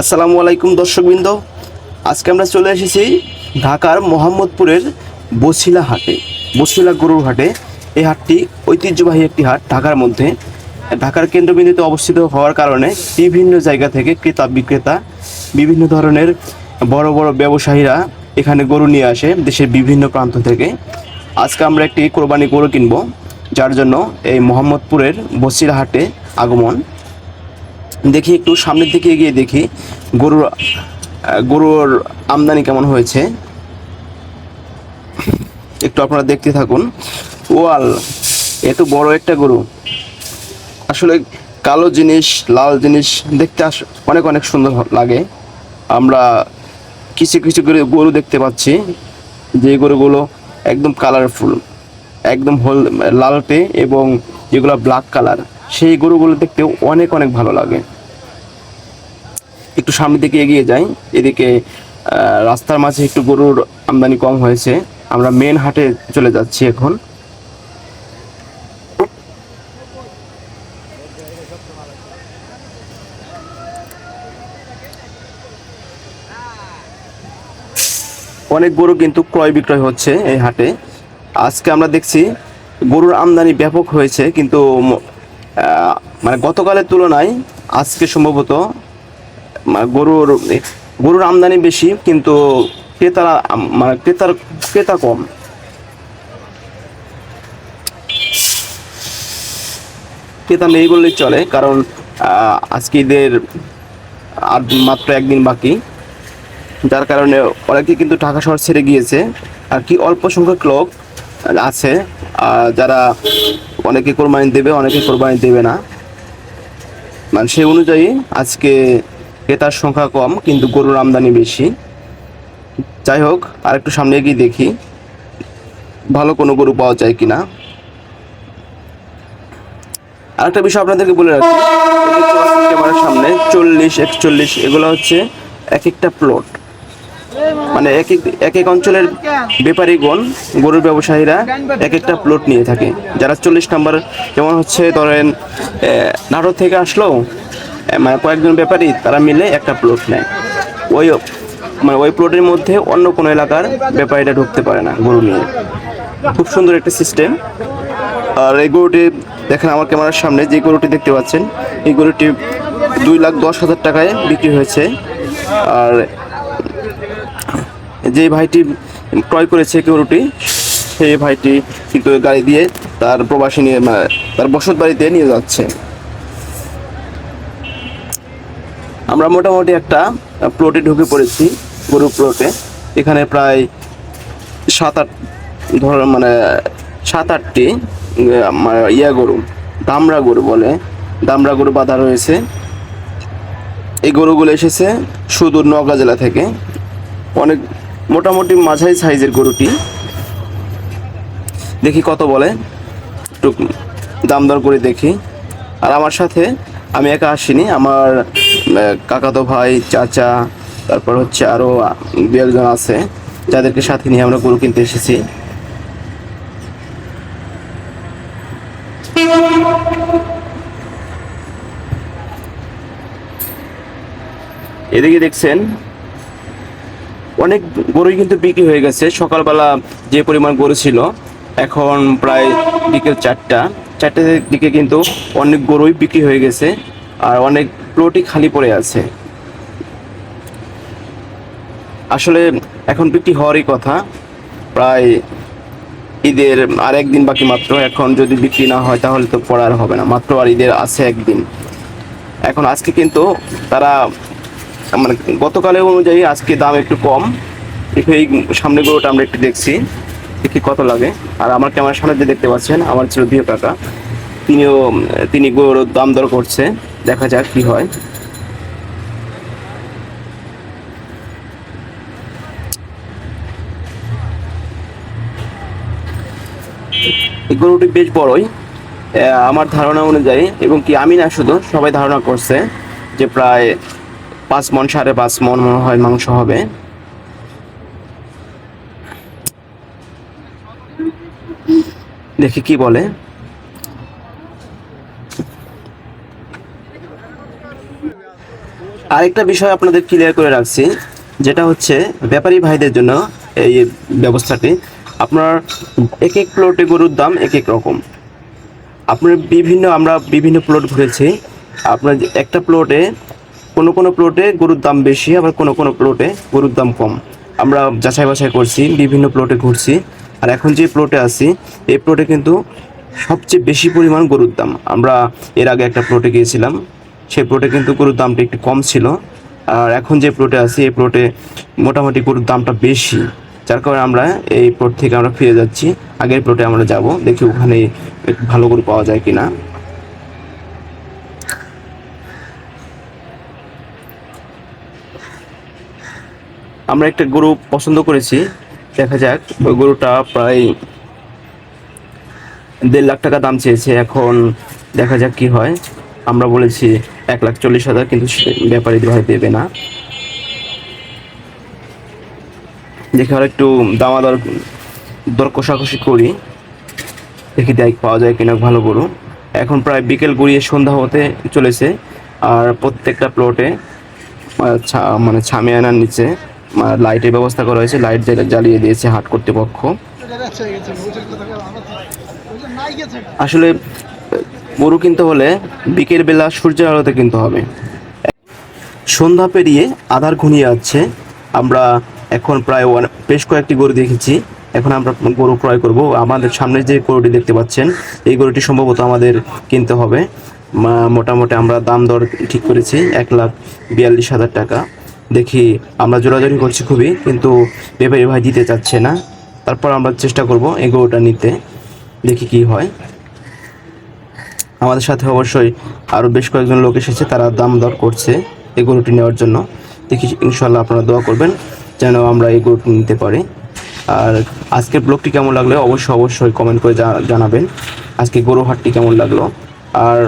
আসসালামু আলাইকুম দর্শকবৃন্দ। আজকে আমরা চলে এসেছি ঢাকার মোহাম্মদপুরের বসিলা হাটে, বসিলা গরুর হাটে। এই হাটটি ঐতিহ্যবাহী একটি হাট ঢাকার মধ্যে। ঢাকার কেন্দ্রবিন্দুতে অবস্থিত হওয়ার কারণে বিভিন্ন জায়গা থেকে ক্রেতা বিক্রেতা, বিভিন্ন ধরনের বড় বড় ব্যবসায়ীরা এখানে গরু নিয়ে আসে দেশের বিভিন্ন প্রান্ত থেকে। আজকে আমরা একটি কোরবানি গরু কিনবো, যার জন্য এই মোহাম্মদপুরের বসিলা হাটে আগমন। দেখি, একটু সামনের দিকে এগিয়ে দেখি। গরুর গরুর আমদানি কেমন হয়েছে? একটু আপনারা দেখতে থাকুন। ওয়াল এত বড় একটা গরু। আসলে কালো জিনিস, লাল জিনিস দেখতে আস- অনেক অনেক সুন্দর লাগে। আমরা কিছু কিছু করে গরু দেখতে পাচ্ছি। যে গরুগুলো একদম কালারফুল একদম হল, লালটে এবং যেগুলো ব্ল্যাক কালার সেই গরুগুলো দেখতেও অনেক অনেক ভালো লাগে। একটু সামনের দিকে এগিয়ে যাই। এদিকে রাস্তার মাঝে একটু গরুর আমদানি কম হয়েছে। আমরা মেন হাটে চলে যাচ্ছি এখন। অনেক গরু কিন্তু ক্রয় বিক্রয় হচ্ছে এই হাটে। আজকে আমরা দেখছি গরুর আমদানি ব্যাপক হয়েছে, কিন্তু মানে গতকালের তুলনায় আজকে সম্ভবত গরুর গরুর আমদানি বেশি, কিন্তু ক্রেতারা মানে ক্রেতার, ক্রেতা কম। ক্রেতা নেই বললেই চলে, কারণ আজকে ঈদের আর মাত্র একদিন বাকি। যার কারণে অনেকে কিন্তু ঢাকা শহর ছেড়ে গিয়েছে। আর কি অল্প সংখ্যক লোক আছে যারা অনেকে কোরবানি দেবে, অনেকে কোরবানি দেবে না। মানে সেই অনুযায়ী আজকে ক্রেতার সংখ্যা কম, কিন্তু গরুর আমদানি বেশি। যাই হোক আর একটু সামনে গিয়ে দেখি, ভালো কোনো গরু পাওয়া যায় কিনা। আরেকটা বিষয় আপনাদেরকে বলে রাখি ক্যামেরার সামনে, চল্লিশ, একচল্লিশ, এগুলো হচ্ছে এক একটা প্লট মানে এক এক এক এক অঞ্চলের ব্যাপারীগণ গরুর ব্যবসায়ীরা এক একটা প্লট নিয়ে থাকে। যারা চল্লিশ নাম্বার, যেমন হচ্ছে ধরেন নাটোর থেকে আসলো মানে কয়েকজন ব্যাপারী, তারা মিলে একটা প্লট নেয়। ওই মানে ওই প্লটের মধ্যে অন্য কোনো এলাকার ব্যাপারীরা ঢুকতে পারে না, গরু নিয়ে। খুব সুন্দর একটা সিস্টেম আর এই গরুটি দেখেন আমার ক্যামেরার সামনে, যে গরুটি দেখতে পাচ্ছেন, এই গরুটি দুই লাখ দশ হাজার টাকায় বিক্রি হয়েছে। আর যে ভাইটি ক্রয় করেছে গরুটি, সেই ভাইটি কিন্তু গাড়ি দিয়ে তার প্রবাসী নিয়ে মানে তার বসত বাড়িতে নিয়ে যাচ্ছে। আমরা মোটামুটি একটা প্লটে ঢুকে পড়েছি, গরু প্লটে এখানে প্রায় সাত আট ধর মানে সাত আটটি মানে ইয়া গরু দামরা গরু বলে। দামরা গরু বাঁধা রয়েছে। এই গরুগুলো এসেছে সুদূর নওগাঁ জেলা থেকে। অনেক, মোটামুটি মাঝারি সাইজের গরুটি। দেখি কত বলে। একটু দাম দর করে দেখি। আর আমার সাথে আমি একা আসিনি, আমার কাকাতো ভাই, চাচা, তারপর হচ্ছে আরও দু একজন আছে, যাদেরকে সাথে নিয়ে আমরা গরু কিনতে এসেছি। এদিকে দেখছেন, অনেক গরুই কিন্তু বিক্রি হয়ে গেছে। সকালবেলা যে পরিমাণ গরু ছিল, এখন প্রায় বিকেল চারটা। চারটার দিকে কিন্তু অনেক গরুই বিক্রি হয়ে গেছে আর অনেক প্লটই খালি পড়ে আছে। আসলে এখন বিক্রি হওয়ারই কথা। প্রায় ঈদের আর একদিন বাকি মাত্র। এখন যদি বিক্রি না হয় তাহলে তো পড়ার হবে না। মাত্র আর ঈদের আছে একদিন। এখন আজকে কিন্তু তারা মানে গতকালের অনুযায়ী আজকে দাম একটু কম। এই সামনে গরুটা আমরা একটু দেখছি। দেখি কত লাগে। আর আমার ক্যামেরার সামনে যে দেখতে পাচ্ছেন, আমার ছিল প্রিয় কাকা। তিনিও, তিনি গরুর দাম দর করছে। দেখা যাক কি হয়। এই গরুটি বেশ বড়ই। আমার ধারণা অনুযায়ী, এবং কি আমি না শুধু, সবাই ধারণা করছে যে প্রায় পাঁচ মন, সাড়ে পাঁচ মন মনে হয় মাংস হবে। দেখি কি বলে। আরেকটা বিষয় আপনাদের ক্লিয়ার করে রাখছি, যেটা হচ্ছে ব্যাপারী ভাইদের জন্য এই ব্যবস্থাটি। আপনার এক এক প্লটে গরুর দাম এক এক রকম। আপনার বিভিন্ন, আমরা বিভিন্ন প্লট ঘুরেছি। আপনার একটা প্লটে কোনো কোনো প্লটে গরুর দাম বেশি, আবার কোনো কোনো প্লটে গরুর দাম কম। আমরা যাচাই বাছাই করছি, বিভিন্ন প্লটে ঘুরছি। আর এখন যে প্লটে আছি, এই প্লটে কিন্তু সবচেয়ে বেশি পরিমাণ গরুর দাম। আমরা এর আগে একটা প্লটে গিয়েছিলাম, সেই প্লটে কিন্তু গরুর দামটা একটু কম ছিল। আর এখন যে প্লটে আছি, এই প্লটে মোটামুটি গরুর দামটা বেশি। যার কারণে আমরা এই প্লট থেকে আমরা ফিরে যাচ্ছি। আগের প্লটে আমরা যাব, দেখি ওখানে ভালো গরু পাওয়া যায় কিনা। আমরা একটা গরু পছন্দ করেছি দেখা যাক, ওই গরুটা প্রায় দেড় লাখ টাকা দাম চেয়েছে। এখন দেখা যাক কি হয়। আমরা বলেছি এক লাখ চল্লিশ হাজার, কিন্তু ব্যাপারী ভাই দেবে না। দেখে আর একটু দামাদর দর কষাকষি করি। দেখি দেখ পাওয়া যায় কিনা ভালো গরু। এখন প্রায় বিকেল গড়িয়ে সন্ধ্যা হতে চলেছে। আর প্রত্যেকটা প্লটে মানে ছামে আনার নিচে। লাইটের ব্যবস্থা করা হয়েছে, লাইট জ্বালা- জ্বালিয়ে দিয়েছে হাট কর্তৃপক্ষ। আসলে গরু কিনতে হলে বিকেল বেলা সূর্যের আলোতে কিনতে হবে। সন্ধ্যা পেরিয়ে আধার ঘনিয়ে যাচ্ছে আমরা এখন প্রায় বেশ কয়েকটি গরু দেখেছি। এখন আমরা গরু ক্রয় করব। আমাদের সামনে যে গরুটি দেখতে পাচ্ছেন, এই গরুটি সম্ভবত আমাদের কিনতে হবে। মোটামুটি আমরা দাম দর ঠিক করেছি এক লাখ বিয়াল্লিশ হাজার টাকা। দেখি আমরা জোরাজোরি করছি খুবই, কিন্তু ব্যাপারী ভাই দিতে চাচ্ছে না। তারপর আমরা চেষ্টা করব এই গরুটা নিতে, দেখি কি হয়। আমাদের সাথে অবশ্যই আরও বেশ কয়েকজন লোক এসেছে, তারা দাম দর করছে এই গরুটি নেওয়ার জন্য। দেখি ইনশাল্লাহ আপনারা দোয়া করবেন যেন আমরা এই গরুটি নিতে পারি। আর আজকের ব্লগটি কেমন লাগল? অবশ্যই অবশ্যই কমেন্ট করে জানাবেন। আজকে গরু হাটটি কেমন লাগল? আর